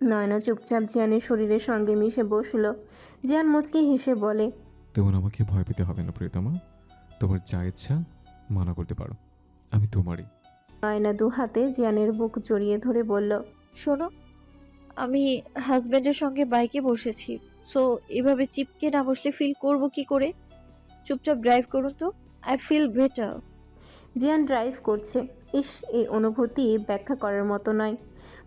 নয়না চুপচাপ জিয়ানের শরীরের সঙ্গে মিশে বসল। জিয়ান মুচকি হেসে বলে তোমার আমাকে ভয় পেতে হবে না প্রিয়তমা। তোমার যা ইচ্ছা মানা করতে পারো। আমি তোমারই। নয়না দু হাতে জিয়ানের বুক জড়িয়ে ধরে বলল শোনো আমি হাজব্যান্ডের সঙ্গে বাইকে বসেছি। সো এভাবে চিপকে না বসলে ফিল করব কি করে? চুপচাপ ড্রাইভ করুন তো। আই ফিল বেটার জিয়ান ড্রাইভ করছে। ইস এই অনুভূতি ব্যাখ্যা করার মতো নয়।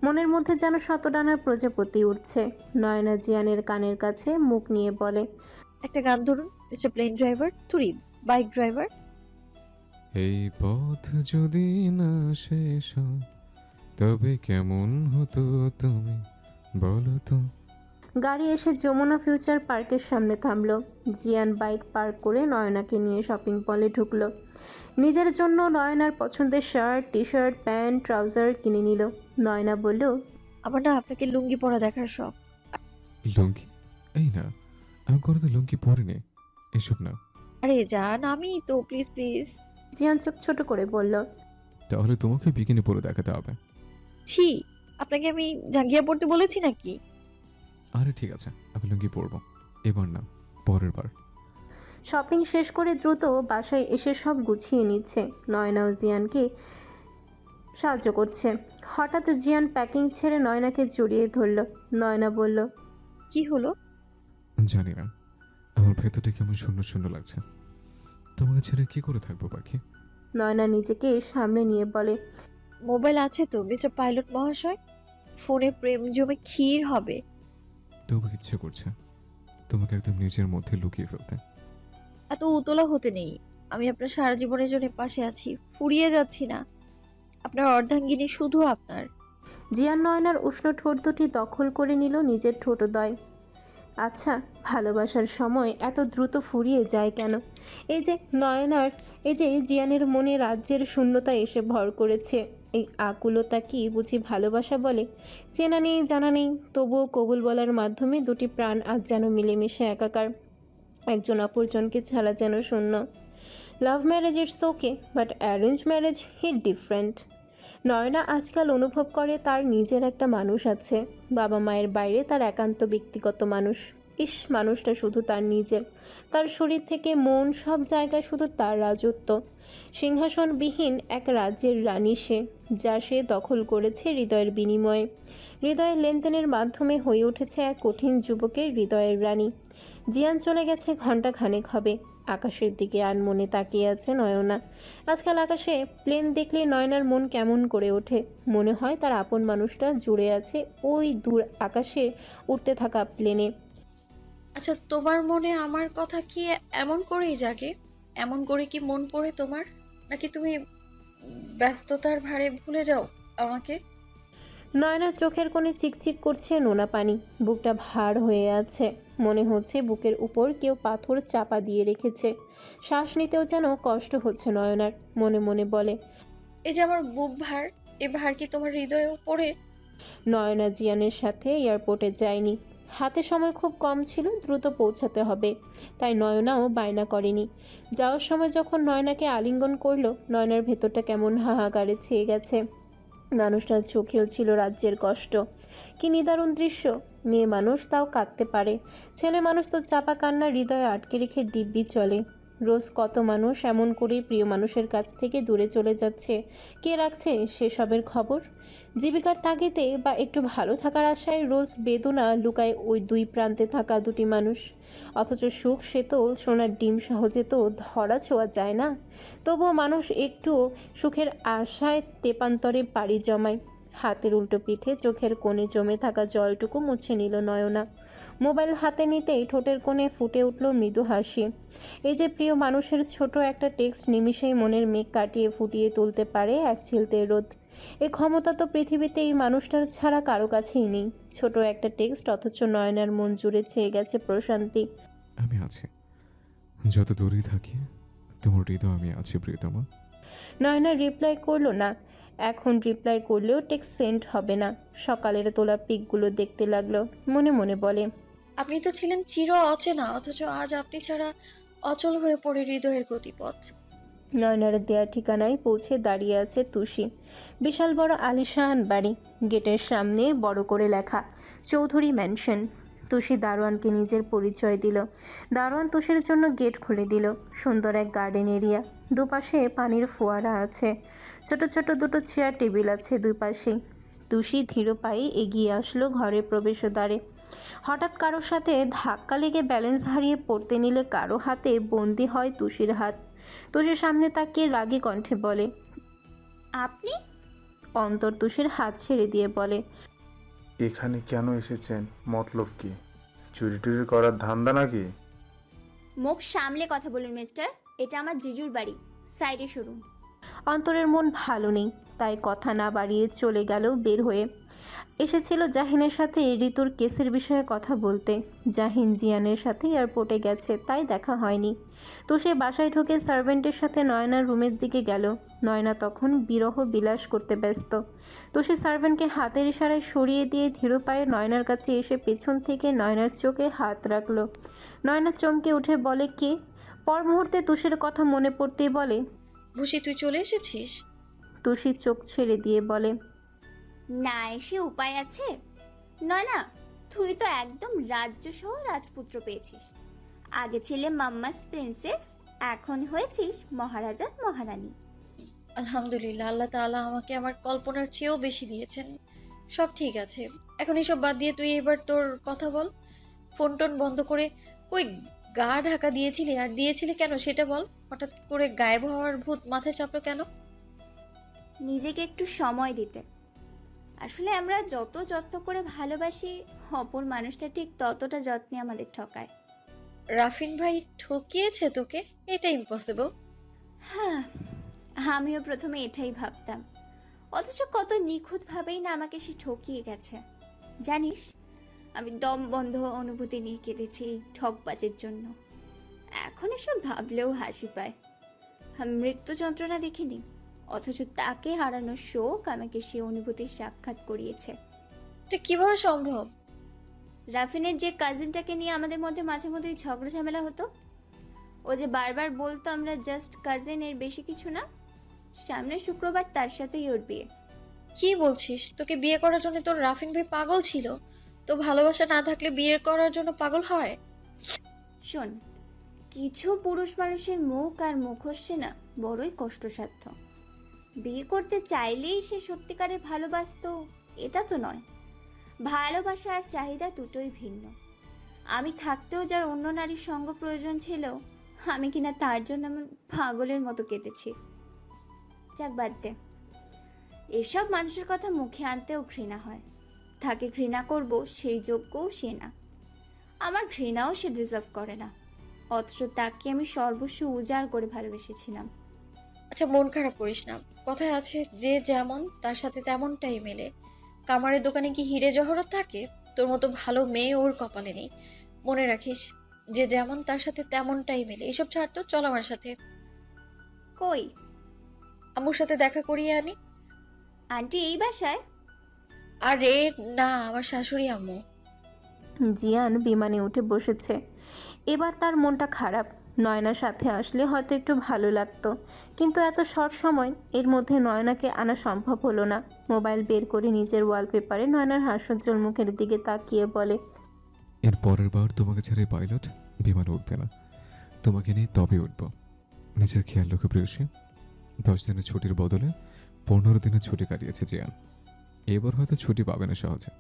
মনের মধ্যে যেন শতডানার প্রজাপতি উঠছে। নয়না জিয়ানের কানের কাছে মুখ নিয়ে বলে একটা গান ধরুন মিস্টার প্লেন ড্রাইভার থুরি বাইক ড্রাইভার। এই পথ যদি না শেষ হয় তবে কেমন হতো তুমি বলো তো? গাড়ি এসে যমুনা ফিউচার পার্কের সামনে থামলো। জিয়ান বাইক পার্ক করে নয়নাকে নিয়ে শপিং মলে ঢুকলো। নিজের জন্য নয়নার পছন্দের shirt T shirt pant trouser কিনে নিল। নয়না বলল আমার না আপনাকে লুঙ্গি পরা দেখার শখ। লুঙ্গি? এই না আমি কোনো তো লুঙ্গি পরিনি। এসব না। আরে যান আমি তো প্লিজ প্লিজ। জিয়ান চোখ ছোট করে বলল তাহলে তোমাকে বিকিনি পরে দেখাতে হবে। ছি আপনাকে আমি জাঙ্গিয়া পড়তে বলেছি নাকি? আরে ঠিক আছে আমি লুঙ্গি পরবো। এবার না পরের বার। শপিং শেষ করে দ্রুত বাসায় এসে সব গুছিয়ে নিচ্ছে। নয়না ও জিয়ানকে সাহায্য করছে। হঠাৎ জিয়ান প্যাকিং ছেড়ে নয়নাকে জড়িয়ে ধরল। নয়না বলল কি হলো? জানি না। আমার ভেতরটা কেমন শূন্য শূন্য লাগছে। তোমাকে ছেড়ে কি করে থাকব পাখি? নয়না নিজেকে সামনে নিয়ে বলে মোবাইল আছে তো মিস্টার পাইলট মহাশয়? ফোনে প্রেম জমে ক্ষীর হবে। তবু ইচ্ছে করছে। তোমাকে একদম নিজের মধ্যে লুকিয়ে ফেলতে। এত উতলা হতে নেই। আমি আপনার সারা জীবনের জন্য পাশে আছি। ফুরিয়ে যাচ্ছি না। আপনার অর্ধাঙ্গিনী শুধু আপনার। জিয়ান নয়নার উষ্ণ ঠোঁট দুটি দখল করে নিল নিজের ঠোঁটদয়। আচ্ছা ভালোবাসার সময় এত দ্রুত ফুরিয়ে যায় কেন? এই যে নয়নার এই যে জিয়ানের মনে রাজ্যের শূন্যতা এসে ভর করেছে। এই আকুলতা কি বুঝি ভালোবাসা বলে? চেনা নেই, জানা নেই। তবুও কবুল বলার মাধ্যমে দুটি প্রাণ আজ যেন মিলেমিশে একাকার। একজন অপরজনকে ছাড়া যেন শূন্য। Love marriage it's okay, but arrange marriage hit different. Naina আজকাল অনুভব করে তার নিজের একটা মানুষ আছে। বাবা মায়ের বাইরে তার একান্ত ব্যক্তিগত মানুষ। ইস মানুষটা শুধু তার নিজের তার শরীর থেকে মন সব জায়গায় শুধু তার রাজত্ব। সিংহাসনবিহীন এক রাজ্যের রানী সে, যা সে দখল করেছে হৃদয়ের বিনিময়ে। হৃদয়ের লেনদেনের মাধ্যমে হয়ে উঠেছে এক কঠিন যুবকের হৃদয়ের রানী। জিয়ান চলে গেছে ঘণ্টা খানেক হবে। আকাশের দিকে আর মনে তাকিয়ে আছে নয়না। আজকাল আকাশে প্লেন দেখলে নয়নার মন কেমন করে ওঠে। মনে হয় তার আপন মানুষটা জুড়ে আছে ওই দূর আকাশে উঠতে থাকা প্লেনে। আচ্ছা তোমার মনে আমার কথা কি এমন করেই জাগে? এমন করে কি মন পড়ে তোমার? নাকি তুমি ব্যস্ততার ভারে ভুলে যাও আমাকে? নয়নার চোখের কোণে চিকচিক করছে নোনা পানি। বুকটা ভার হয়ে আছে। মনে হচ্ছে বুকের উপর কেউ পাথর চাপা দিয়ে রেখেছে। শ্বাস নিতেও যেন কষ্ট হচ্ছে নয়নার মনে মনে বলে। এই যে আমার বুক ভার এ ভার কি তোমার হৃদয়েও পড়ে? নয়না জিয়ানের সাথে এয়ারপোর্টে যায়নি। হাতে সময় খুব কম ছিল, দ্রুত পৌঁছাতে হবে। তাই নয়নাও বায়না করেনি। যাওয়ার সময় যখন নয়নাকে আলিঙ্গন করল, নয়নার ভেতরটা কেমন হাহাকারে ছেয়ে গেছে। মানুষটার চোখেও ছিল রাজ্যের কষ্ট। কি নিদারুণ দৃশ্য। মেয়ে মানুষ তাও কাঁদতে পারে। ছেলে মানুষ তো চাপা কান্না হৃদয়ে আটকে রেখে দিব্যি চলে। রোজ কত মানুষ এমন করেই প্রিয় মানুষের কাছ থেকে দূরে চলে যাচ্ছে? কে রাখছে সেসবের খবর? জীবিকার তাগিদে বা একটু ভালো থাকার আশায় রোজ বেদনা লুকায় ওই দুই প্রান্তে থাকা দুটি মানুষ। অথচ সুখ সে তো সোনার ডিম সহজে তো ধরা ছোঁয়া যায় না। তবুও মানুষ একটু সুখের আশায় তেপান্তরে পাড়ি জমায়। হাতের উল্টো পিঠে চোখের কোণে জমে থাকা জলটুকু মুছে নিল নয়না। মোবাইল হাতে নিতেই ঠোঁটের কোণে ফুটে উঠল মৃদু হাসি। এই যে প্রিয় মানুষের ছোট একটা টেক্সট নিমিষেই মনের মেঘ কাটিয়ে ফুটিয়ে তুলতে পারে এক চিলতে রোদ। এ ক্ষমতা তো পৃথিবীতে এই মানুষটার ছাড়া কারও কাছেই নেই। ছোট একটা টেক্সট অথচ নয়নার মন জুড়ে ছেয়ে গেছে প্রশান্তি। আমি আছি। যত দূরেই থাকি তোমার হৃদয় আমি আছি প্রিয়তমা। নয়না রিপ্লাই করল না। এখন রিপ্লাই করলেও টেক্সট সেন্ড হবে না। সকালের তোলা পিকগুলো দেখতে লাগল। মনে মনে বলে আপনি তো ছিলেন চির অচেনা, অথচ আজ আপনি ছাড়া অচল হয়ে পড়ে হৃদয়ের গতিপথ। নয়নার দেওয়া ঠিকানায় পৌঁছে দাঁড়িয়ে আছে তুষি। বিশাল বড় আলিশান বাড়ি, গেটের সামনে বড় করে লেখা, চৌধুরী ম্যানশন। তুষি দারোয়ানকে নিজের পরিচয় দিল। দারোয়ান তুষির জন্য গেট খুলে দিল। সুন্দর এক গার্ডেন এরিয়া, দুপাশে পানির ফোয়ারা আছে। ছোট ছোট দুটো চেয়ার টেবিল আছে দুই পাশেই। তুষি ধীর পায়ে এগিয়ে আসলো ঘরের প্রবেশদ্বারে। হঠাৎ কারোর সাথে ধাক্কা লেগে ব্যালেন্স হারিয়ে পড়তে নিলে কারও হাতে বন্দি হয় তুষির হাত। তুষির সামনে তাকিয়ে রাগী কণ্ঠে বলে আপনি? অন্তর তুষির হাত ছেড়ে দিয়ে বলে এখানে কেন এসেছেন? মতলব কি? চুরি টুরি করার ধান্দা নাকি? মুখ সামলে কথা বলুন মিস্টার এটা আমার জিজুর বাড়ি। সাইডে সরুন। অন্তরের মন ভালো নেই। তাই কথা না বাড়িয়ে চলে গেল বের হয়ে। এসেছিল জাহিনের সাথে ঋতুর কেসের বিষয়ে কথা বলতে। জাহিন জিয়ানের সাথে এয়ারপোর্টে গেছে, তাই দেখা হয়নি। তো সে বাসায় ঢুকে সার্ভেন্টের সাথে নয়নার রুমের দিকে গেল। নয়না তখন বিরহ বিলাস করতে ব্যস্ত। তো সে সার্ভেন্টকে হাতের ইশারায় সরিয়ে দিয়ে ধীর পায়ে নয়নার কাছে এসে পেছন থেকে নয়নার চোখে হাত রাখল। নয়না চমকে উঠে বলে, কে? পর মুহূর্তে তুষের কথা মনে পড়তেই বলে, ভুসি, তুই চলে এসেছিস? তুষি চোখ ছেড়ে দিয়ে বলে না এসে উপায় আছে? নয় না তুই তো একদম রাজ্য সহ রাজপুত্র পেয়েছিস। আগে ছিলে মাম্মাস প্রিন্সেস এখন হয়েছিস মহারাজার মহারানী। আলহামদুলিল্লাহ আল্লাহ তাআলা আমাকে আমার কল্পনার চেয়েও বেশি দিয়েছেন। সব ঠিক আছে। এখন এসব বাদ দিয়ে তুই এবার তোর কথা বল। ফোন টোন বন্ধ করে ওই গা ঢাকা দিয়েছিলি আর দিয়েছিলি কেন সেটা বল। হঠাৎ করে গায়েব হওয়ার ভূত মাথায় চাপলো কেন? নিজেকে একটু সময় দিতে। আসলে আমরা যত যত্ন করে ভালোবাসি অপর মানুষটা ঠিক ততটা যত্নে আমাদের ঠকায়। রাফিন ভাই ঠকিয়েছে তোকে? এটা ইম্পসিবল হ্যাঁ আমিও প্রথমে এটাই ভাবতাম। অথচ কত নিখুঁতভাবেই না আমাকে সে ঠকিয়ে গেছে। জানিস আমি দম বন্ধ অনুভূতি নিয়ে কেঁদেছি এই ঠকবাজের জন্য। এখন এসব ভাবলেও হাসি পায়। মৃত্যু যন্ত্রণা দেখিনি অথচ তাকে হারানোর শোক আমাকে সে অনুভূতির সাক্ষাৎ করিয়েছে। এটা কীভাবে সম্ভব? রাফিনের যে কাজিনটাকে নিয়ে আমাদের মধ্যে মাঝে মধ্যেই ঝগড়া ঝামেলা হতো ও যে বারবার বলতো আমরা জাস্ট কাজিন এর বেশি কিছু না সামনের শুক্রবার তার সাথেই ওর বিয়ে। কি বলছিস? তোকে বিয়ে করার জন্য তোর রাফিন ভাই পাগল ছিল। তো ভালোবাসা না থাকলে বিয়ে করার জন্য পাগল হয়? শোন কিছু পুরুষ মানুষের মুখ আর মুখোশে না বড়ই কষ্টসাধ্য। বিয়ে করতে চাইলেই সে সত্যিকারের ভালোবাসতো, এটা তো নয়। ভালোবাসা আর চাহিদা দুটোই ভিন্ন। আমি থাকতেও যার অন্য নারীর সঙ্গ প্রয়োজন ছিল, আমি কিনা তার জন্য এমন পাগলের মতো কেটেছি যাক, বাদ দে। এসব মানুষের কথা মুখে আনতেও ঘৃণা হয়। তাকে ঘৃণা করব, সেই যোগ্যও সে না। আমার ঘৃণাও সে ডিজার্ভ করে না। অথচ তাকে আমি সর্বস্ব উজাড় করে ভালোবেসেছিলাম। আচ্ছা মন খারাপ করিস না। কথায় আছে যে যেমন তার সাথে তেমনটাই মেলে। কামারের দোকানে কি হিরে জহরত থাকে? তোর মতো ভালো মেয়ে ওর কপালে নেই। মনে রাখিস যে যেমন তার সাথে তেমনটাই মেলে। এসব ছাড় তো চল আমার সাথে। কই? আম্মুর সাথে দেখা করিয়ে আনি। আন্টি এই বাসায়? আরে না আমার শাশুড়ি আম্মু। জিয়ান বিমানে উঠে বসেছে। এবার তার মনটা খারাপ। নয়নার সাথে আসলে হয়তো একটু ভালো লাগতো। কিন্তু এত শর্ট সময় এর মধ্যে নয়নাকে আনা সম্ভব হলো না। মোবাইল বের করে নিজের ওয়ালপেপারে নয়নার হাস্যোজ্জ্বল মুখের দিকে তাকিয়ে বলে, এর পরের বার তোমাকে ছেড়ে পাইলট বিমান উঠবে না। তোমাকে নিয়ে তবে উঠব। নিজের খেয়াল রেখো প্রিয়সী। দশ দিনের ছুটির বদলে পনেরো দিনের ছুটি কাটিয়েছে জিয়ান। এবার হয়তো ছুটি পাবে না সহজে।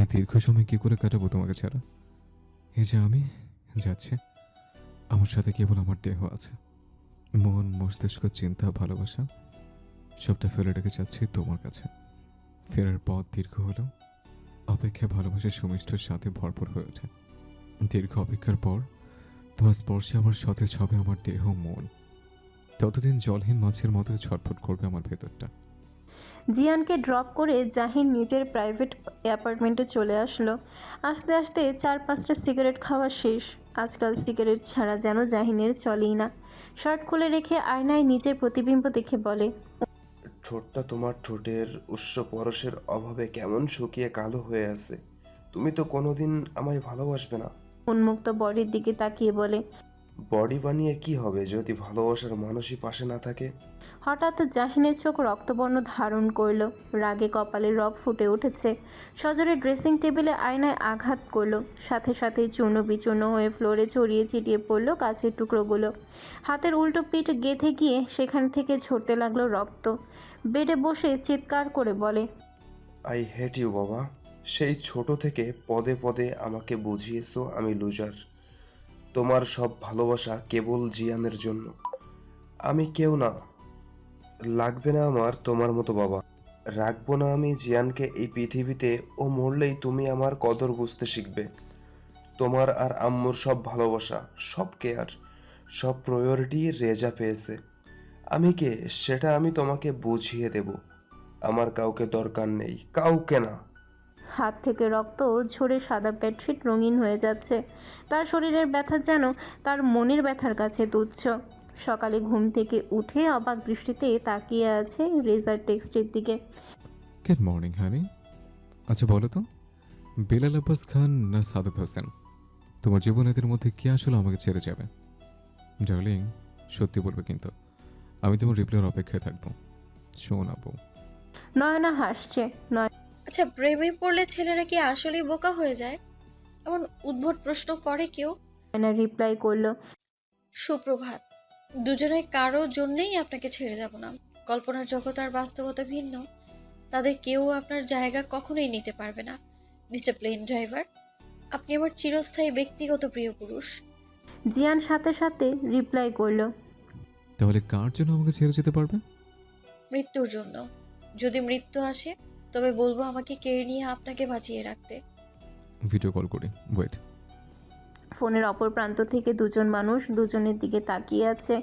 এই দীর্ঘ সময় কী করে কাটাবো তোমাকে ছাড়া? এই যে আমি যাচ্ছি। আমার সাথে কেবল আমার দেহ আছে। মন, মস্তিষ্ক, চিন্তা, ভালোবাসা, সবটা ফেলে রেখে যাচ্ছি তোমার কাছে। ফেরার পথ দীর্ঘ হলেও অপেক্ষা ভালোবাসার সুমিষ্ঠর সাথে ভরপুর হয়ে ওঠে। দীর্ঘ অপেক্ষার পর তোমার স্পর্শে আবার সতেজ হবে আমার দেহ, মন। ততদিন জলহীন মাছের মতো ছটফট করবে আমার ভেতরটা। জিয়ানকে ড্রপ করে জাহিন নিজের প্রাইভেট অ্যাপার্টমেন্টে চলে আসলো। আস্তে আস্তে চার পাঁচটা সিগারেট খাওয়া শেষ। আজকাল সিগারেট ছাড়া যেন জাহিনের চলেই না। শার্ট খুলে রেখে আয়নায় নিজের প্রতিবিম্ব দেখে বলে ঠোঁটটা তোমার ঠোঁটের উৎস পরশের অভাবে কেমন শুকিয়ে কালো হয়ে আছে। তুমি তো কোনোদিন আমায় ভালোবাসবে না। উন্মুক্ত বডির দিকে তাকিয়ে বলে বডি বানিয়ে কি হবে যদি ভালোবাসার মানুষই পাশে না থাকে? হঠাৎ জাহিনের চোখ রক্তবর্ণ ধারণ করল রাগে কপালে রগ ফুটে উঠেছে। সজরে ড্রেসিং টেবিলে আয়নায় আঘাত করল সাথে সাথেই চূর্ণ বিচূর্ণ হয়ে ফ্লোরে ছড়িয়ে ছিটিয়ে পড়ল কাছের টুকরোগুলো। হাতের উল্টো পিঠ গেঁথে গিয়ে সেখান থেকে ঝরতে লাগল রক্ত। বেডে বসে চিৎকার করে বলে আই হেট ইউ বাবা। সেই ছোট থেকে পদে পদে আমাকে বুঝিয়েছো আমি লুজার তোমার সব ভালোবাসা কেবল জিয়ানের জন্য। আমি কেউ না। লাগবে না আমার তোমার মতো বাবা। রাখব না আমি জিয়ানকে এই পৃথিবীতে ও মরলেই তুমি আমার কদর বুঝতে শিখবে। তোমার আর আম্মুর সব ভালোবাসা, সব কেয়ার, সব প্রায়োরিটি রেজা পেয়েছে। আমি কে? সেটা আমি তোমাকে বুঝিয়ে দেব। আমার কাউকে দরকার নেই। কাউকে না। হাত থেকে রক্ত ঝরে সাদা বেডশিট রঙিন হয়ে যাচ্ছে। তার শরীরের ব্যথা যেন তার মনের ব্যথার কাছে তুচ্ছ। সকালে ঘুম থেকে উঠে অবাক দৃষ্টিতে তাকিয়ে আছে রেজার টেক্সটের দিকে। গুড মর্নিং হানি আচ্ছা বলো তো বেলাল আব্বাস খান না সাদাত হোসেন? তোমার জীবন এদের মধ্যে কে আসলে আমাকে ছেড়ে যাবে? ডার্লিং সত্যি বলবে কিন্তু আমি তোমার রিপ্লাইয়ের অপেক্ষায় থাকব। শোনাবো নয়না হাসছে নয় আচ্ছা প্রেমে পড়লে ছেলেরা কি আসলেই বোকা হয়ে যায়? এমন উদ্ভট প্রশ্ন করে কেউ? নয়না রিপ্লাই করল সুপ্রভাত দুজনের কারও জন্যেই আপনাকে ছেড়ে যাব না। কল্পনার জগৎ আর বাস্তবতা ভিন্ন। তাদের কেউ আপনার জায়গা কখনোই নিতে পারবে না। মিস্টার প্লেন ড্রাইভার আপনি আমার চিরস্থায়ী ব্যক্তিগত প্রিয় পুরুষ। জিয়ান সাথে সাথে রিপ্লাই করল তাহলে কার জন্য আমাকে ছেড়ে যেতে পারবে? মৃত্যুর জন্য। যদি মৃত্যু আসে তবে বলব আমাকে কেড়ে নিয়ে আপনাকে বাঁচিয়ে রাখতে। ভিডিও কল করি ওয়েট ফোনের অপর প্রান্ত থেকে দুজন মানুষ দুজনের দিকে তাকিয়ে আছে।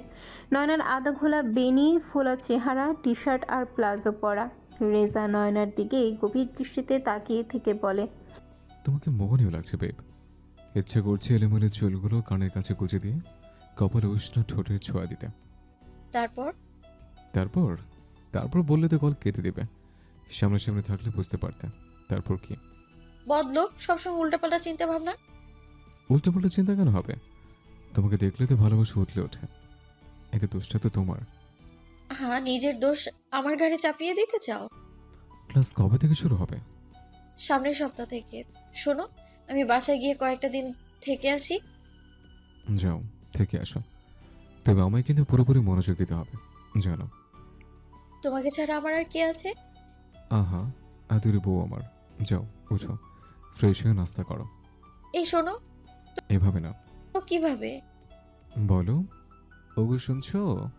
নয়নার আধা ঘোলা বেনি ফোলা চেহারা টি শার্ট আর প্লাজো পরা। রেজা নয়নার দিকে গভীর দৃষ্টিতে তাকিয়ে থেকে বলে তোমাকে মোহনীয় লাগছে বেব ইচ্ছে করছে এলেমেলে চুলগুলো কানের কাছে গুজে দিয়ে কপালে উষ্ণ ঠোঁটের ছোঁয়া দিতে। তারপর? তারপর? তারপর বললে তো কল কেটে দেবে। সামনে থাকলে বুঝতে পারতে তারপর কি? বদলো সবসময় উল্টাপাল্টা চিন্তা ভাবনা উল্টো পাল্টা চিন্তা কেন হবে? তোমাকে দেখলে তো ভালোবাসা উঠলে ওঠে। এতে দোষটা তো তোমার। হ্যাঁ নিজের দোষ আমার ঘাড়ে চাপিয়ে দিতে চাও? ক্লাস কবে থেকে শুরু হবে? সামনের সপ্তাহ থেকে। শোনো আমি বাসায় গিয়ে কয়েকটা দিন থেকে আসি। যাও থেকে আসো। তবে আমায় কিন্তু পুরোপুরি মনোযোগ দিতে হবে। জানো। তোমাকে ছাড়া আমার আর কে আছে? আহা আদুরি বউ আমার। যাও উঠো। ফ্রেশ হয়ে নাস্তা করো। এই শোনো। এভাবে না। তো কীভাবে? বলো। ওগো শুনছো?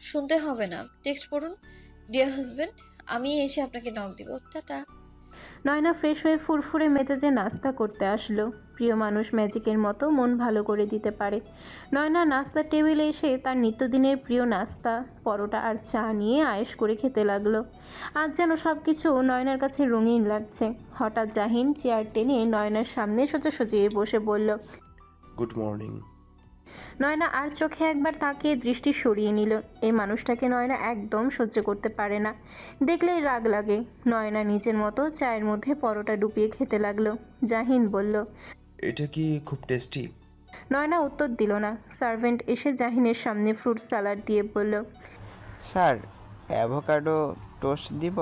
শুনতে হবে না। টেক্সট পড়ুন। ডিয়ার হাজবেন্ড আমি এসে আপনাকে নক দিব। টাটা। নয়না ফ্রেশ হয়ে ফুরফুরে মেতেজে নাস্তা করতে আসলো। প্রিয় মানুষ ম্যাজিকের মতো মন ভালো করে দিতে পারে। নয়না নাস্তার টেবিলে এসে তার নিত্যদিনের প্রিয় নাস্তা, পরোটা আর চা নিয়ে আয়েস করে খেতে লাগল। আজ যেন সব কিছু নয়নার কাছে রঙিন লাগছে। হঠাৎ জাহিন চেয়ার টেনে নয়নার সামনে সোজাসুজি বসে বলল গুড মর্নিং নয়না আর চোখে একবার তাকিয়ে দৃষ্টি সরিয়ে নিল। এই মানুষটাকে নয়না একদম সহ্য করতে পারে না। দেখলেই রাগ লাগে। নয়না নিজের মতো চায়ের মধ্যে পরোটা ডুবিয়ে খেতে লাগল। জাহিন বলল এটা কি খুব টেস্টি? নয়না উত্তর দিল না। সার্ভেন্ট এসে জাহিনের সামনে ফ্রুট সালাড দিয়ে বলল স্যার অ্যাভোকাডো টোস্ট দিব?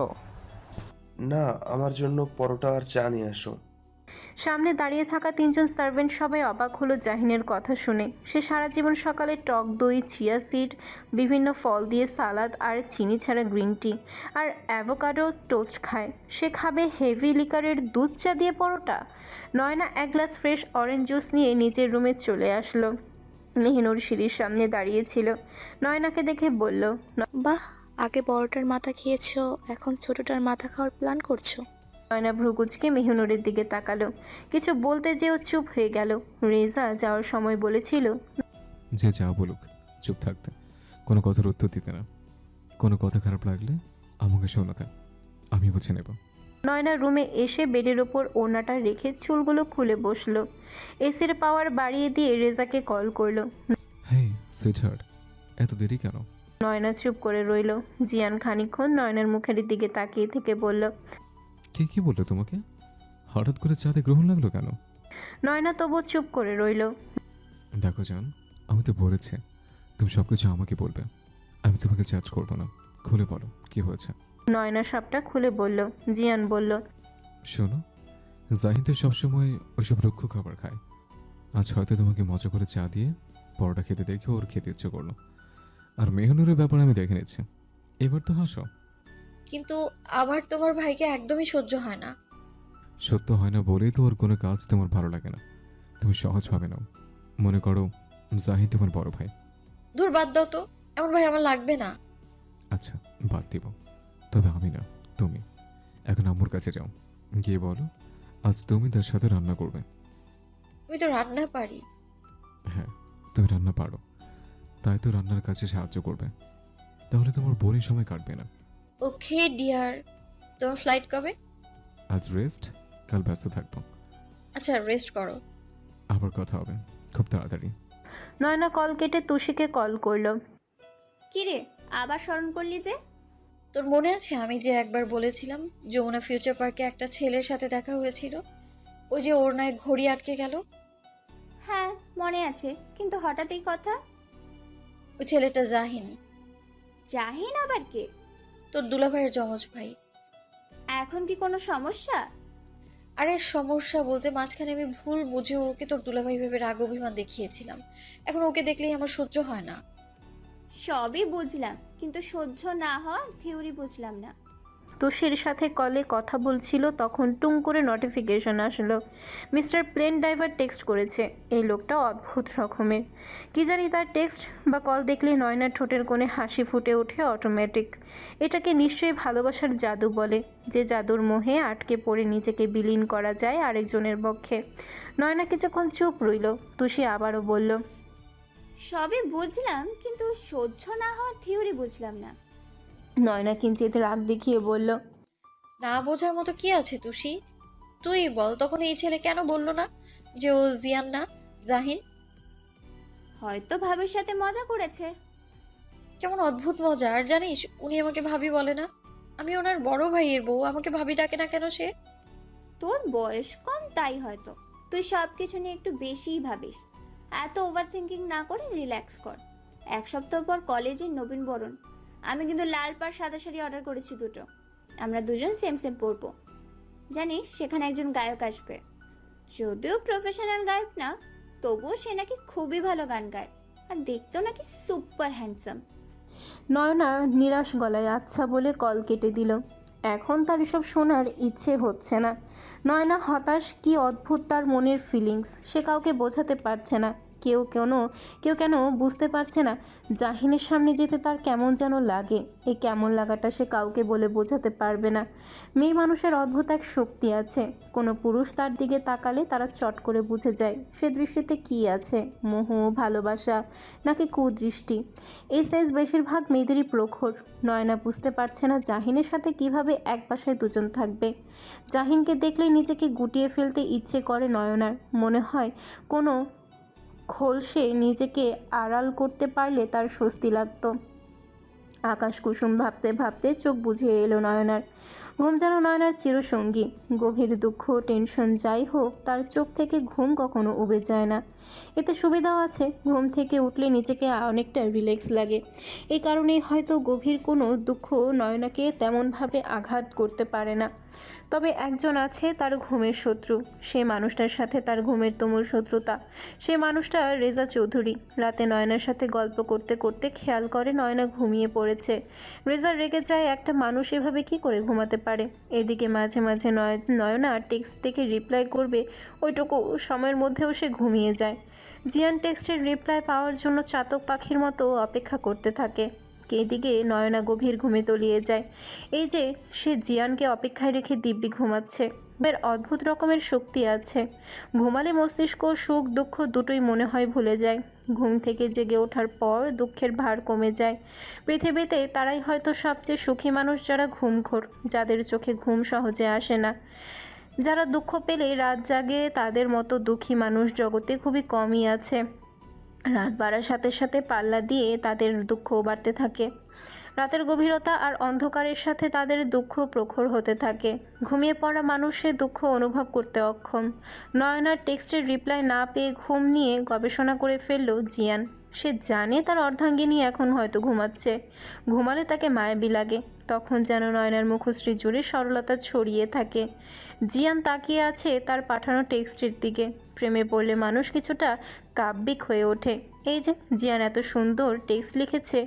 না আমার জন্য পরোটা আর চা নিয়ে আসো। সামনে দাঁড়িয়ে থাকা তিনজন সার্ভেন্ট সবাই অবাক হলো জাহিনের কথা শুনে। সে সারা জীবন সকালে টক দই, চিয়া সিড, বিভিন্ন ফল দিয়ে সালাদ আর চিনি ছাড়া গ্রিন টি আর অ্যাভোকাডো টোস্ট খায়। সে খাবে হেভি লিকারের দুধ চা দিয়ে পরোটা? নয়না এক গ্লাস ফ্রেশ অরেঞ্জ জুস নিয়ে নিজের রুমে চলে আসলো। মেহিনুর সিঁড়ির সামনে দাঁড়িয়েছিল। নয়নাকে দেখে বলল বাহ, আগে বড়টার মাথা খেয়েছো, এখন ছোটটার মাথা খাওয়ার প্ল্যান করছ। নয়না ভ্রুকুচকে মেহনুরের দিকে তাকালো। কিছু বলতে যেও চুপ হয়ে গেল। রেজা যাওয়ার সময় বলেছিল যে যা বলুক চুপ থাকতে। কোনো কথার উত্তর দিতে না। কোনো কথা খারাপ লাগলে আমাকে শোনাতে। আমি বুঝে নেব। নয়না রুমে এসে বেডের ওপর ওড়নাটা রেখে চুলগুলো খুলে বসল। এসির পাওয়ার বাড়িয়ে দিয়ে রেজাকে কল করল। হ্যাঁ সুইট হার্ট এত দেরি কেন? নয়না চুপ করে রইল। জিয়ান খানিকক্ষণ নয়নার মুখের দিকে তাকিয়ে থেকে বলল কে কি বলল তোমাকে? হঠাৎ করে চাঁদে গ্রহণ লাগল কেন? নয়না তবু চুপ করে রইল। দেখো জান আমি তো বলেছি তুমি সব কিছু আমাকে বলবে। আমি তোমাকে জাজ করব না। খুলে বলো কি হয়েছে? নয়না সবটা খুলে বলল জিয়ান বলল শোনো জাহিন তো সবসময় ওইসব রুক্ষ খাবার খায়। আজ হয়তো তোমাকে মজা করে চা দিয়ে পরোটা খেতে দেখে ওর খেতে ইচ্ছে করল। আর মেহনুরের ব্যাপারে আমি দেখে নিচ্ছি। এবার তো হাসো। কিন্তু আমার তোমার ভাইকে একদমই সহ্য হয় না। সত্য হয় না বলেই তো ওর কোনো কাজ তোমার ভালো লাগে না। তুমি সহজভাবে নাও। মনে করো জাহিদ তোমার বড় ভাই। দূর বাদ দাও তো এমন ভাই আমার লাগবে না। আচ্ছা বাদ দিব। তবে আমি না তুমি। এখন আম্মুর কাছে যাও। গিয়ে বলো আজ তুমি তার সাথে রান্না করবে। আমি তো রান্না পারি। হ্যাঁ তুমি রান্না পারো। তাই তো রান্নার কাছে সাহায্য করবে। তাহলে তোমার বোরিং সময় কাটবে না। ওকে ডিয়ার তোমার ফ্লাইট কবে? আজ রেস্ট কাল ব্যস্ত থাকব। আচ্ছা রেস্ট করো। আবার কথা হবে খুব তাড়াতাড়ি। নয়না কল কেটে তুষিকে কল করল। কিরে আবার স্মরণ করলি যে? তোর মনে আছে আমি যে একবার বলেছিলাম যমুনা ফিউচার পার্কে একটা ছেলের সাথে দেখা হয়েছিল? ওই যে ওর নায় ঘড়ি আটকে গেল? হ্যাঁ মনে আছে। কিন্তু হঠাৎ এই কথা? ওই ছেলেটা জাহিন। জাহিন আবার কে? তোর দুলাভাইয়ের জমজ ভাই। এখন কি কোনো সমস্যা? আরে সমস্যা বলতে মাঝখানে আমি ভুল বুঝে ওকে তোর দুলাভাই ভেবে রাগ অভিমান দেখিয়েছিলাম। এখন ওকে দেখলেই আমার সহ্য হয় না। সবই বুঝলাম কিন্তু সহ্য না হওয়া থিওরি বুঝলাম না। তুষির সাথে কলে কথা বলছিল, তখন টুং করে নোটিফিকেশন আসলো। মিস্টার প্লেন ড্রাইভার টেক্সট করেছে, এই লোকটা অদ্ভুত রকমের। কি জানি তার টেক্সট বা কল দেখলে নয়নার ঠোঁটের কোণে হাসি ফুটে ওঠে অটোমেটিক এটাকে নিশ্চয়ই ভালোবাসার জাদু বলে, যে জাদুর মোহে আটকে পড়ে নিজেকে বিলীন করা যায় আরেকজনের পক্ষে নয়না কিছুক্ষণ চুপ রইল, তুষি আবারও বলল, সবই বুঝলাম, কিন্তু সহ্য না হওয়ার থিওরি বুঝলাম না। নয়না কিঞ্চিত রাগ দেখিয়ে বলল না বোঝার মতো কি আছে তুষি? তুই বল তখন এই ছেলে কেন বলল না যে ও জিয়ান না জাহিন? হয়তো ভাবির সাথে মজা করেছে। কেমন অদ্ভুত মজা আর জানিস উনি আমাকে ভাবি বলে না। আমি ওনার বড় ভাইয়ের বউ আমাকে ভাবি ডাকে না কেন সে? তোর বয়স কম তাই হয়তো। তুই সব কিছু নিয়ে একটু বেশিই ভাবিস। এত ওভার থিঙ্কিং না করে রিল্যাক্স কর। এক সপ্তাহ পর কলেজের নবীন বরণ। আমি কিন্তু লাল পাড় সাদা শাড়ি অর্ডার করেছি দুটো। আমরা দুজন সেম সেম পরবো। জানিস, সেখানে একজন গায়ক আসবে। যদিও প্রফেশনাল গায়ক না, তবুও সে নাকি খুবই ভালো গান গায়। আর দেখতো নাকি সুপার হ্যান্ডসাম নয়না নিরাশ গলায় আচ্ছা বলে কল কেটে দিল। এখন তার এসব শোনার ইচ্ছে হচ্ছে না। নয়না হতাশ, কি অদ্ভুত তার মনের ফিলিংস সে কাউকে বোঝাতে পারছে না। কেউ কেন কেউ কেন বুঝতে পারছে না জাহিনের সামনে যেতে তার কেমন যেন লাগে। এই কেমন লাগাটা সে কাউকে বলে বোঝাতে পারবে না। মেয়ে মানুষের অদ্ভুত এক শক্তি আছে। কোনো পুরুষ তার দিকে তাকালে তারা চট করে বুঝে যায় সে দৃষ্টিতে কী আছে, মোহ, ভালোবাসা নাকি কুদৃষ্টি। এই সেন্স বেশিরভাগ মেয়েদেরই প্রখর। নয়না বুঝতে পারছে না জাহিনের সাথে কীভাবে এক বাসায় দুজন থাকবে। জাহিনকে দেখলেই নিজেকে গুটিয়ে ফেলতে ইচ্ছে করে নয়নার। মনে হয় কোনো খোলসে নিজেকে আড়াল করতে পারলে তার স্বস্তি লাগতো। আকাশ কুসুম ভাবতে ভাবতে চোখ বুঝিয়ে এলো নয়নার। ঘুম যেন নয়নার চিরসঙ্গী। গভীর দুঃখ, টেনশন যাই হোক, তার চোখ থেকে ঘুম কখনো উবে যায় না। এতে সুবিধাও আছে, ঘুম থেকে উঠলে নিজেকে অনেকটা রিল্যাক্স লাগে। এই কারণেই হয়তো গভীর কোনো দুঃখ নয়নাকে তেমনভাবে আঘাত করতে পারে না। তবে একজন আছে তার ঘুমের শত্রু। সে মানুষটার সাথে তার ঘুমের তুমুল শত্রুতা। সে মানুষটা রেজা চৌধুরী। রাতে নয়নার সাথে গল্প করতে করতে খেয়াল করে নয়না ঘুমিয়ে পড়েছে। রেজা রেগে যায় একটা মানুষ এভাবে কি করে ঘুমাতে পারে? এদিকে মাঝে মাঝে নয় নয়না টেক্সট থেকে রিপ্লাই করবে, ওইটুকু সময়ের মধ্যেও সে ঘুমিয়ে যায়। জিয়ান টেক্সটের রিপ্লাই পাওয়ার জন্য চাতক পাখির মতো অপেক্ষা করতে থাকে। এদিকে নয়না গভীর ঘুমে তলিয়ে যায়। এই যে, সে জিয়ানকে অপেক্ষায় রেখে দিব্যি ঘুমাচ্ছে। এর অদ্ভুত রকমের শক্তি আছে। ঘুমালে মস্তিষ্ক সুখ, দুঃখ দুটোই মনে হয় ভুলে যায়। ঘুম থেকে জেগে ওঠার পর দুঃখের ভার কমে যায়। পৃথিবীতে তারাই হয়তো সবচেয়ে সুখী মানুষ যারা ঘুমখোর, যাদের চোখে ঘুম সহজে আসে না। যারা দুঃখ পেলে রাত জাগে, তাদের মতো দুঃখী মানুষ জগতে খুবই কমই আছে। রাত বাড়ার সাথে সাথে পাল্লা দিয়ে তাদের দুঃখ বাড়তে থাকে। রাতের গভীরতা আর অন্ধকারের সাথে তাদের দুঃখ প্রখর হতে থাকে। ঘুমিয়ে পড়া মানুষের দুঃখ অনুভব করতে অক্ষম। নয়নার টেক্সটের রিপ্লাই না পেয়ে ঘুম নিয়ে গবেষণা করে ফেলল জিয়ান। সে জানে তার অর্ধাঙ্গিনী এখন হয়তো ঘুমাচ্ছে। ঘুমালে তাকে মায়াবী লাগে। তখন যেন নয়নার মুখশ্রী জুড়ে সরলতা ছড়িয়ে থাকে। জিয়ান তাকিয়ে আছে তার পাঠানো টেক্সটের দিকে। প্রেমে পড়লে মানুষ কিছুটা কাব্যিক হয়ে ওঠে। এই যে, জিয়ান এত সুন্দর টেক্সট লিখেছে।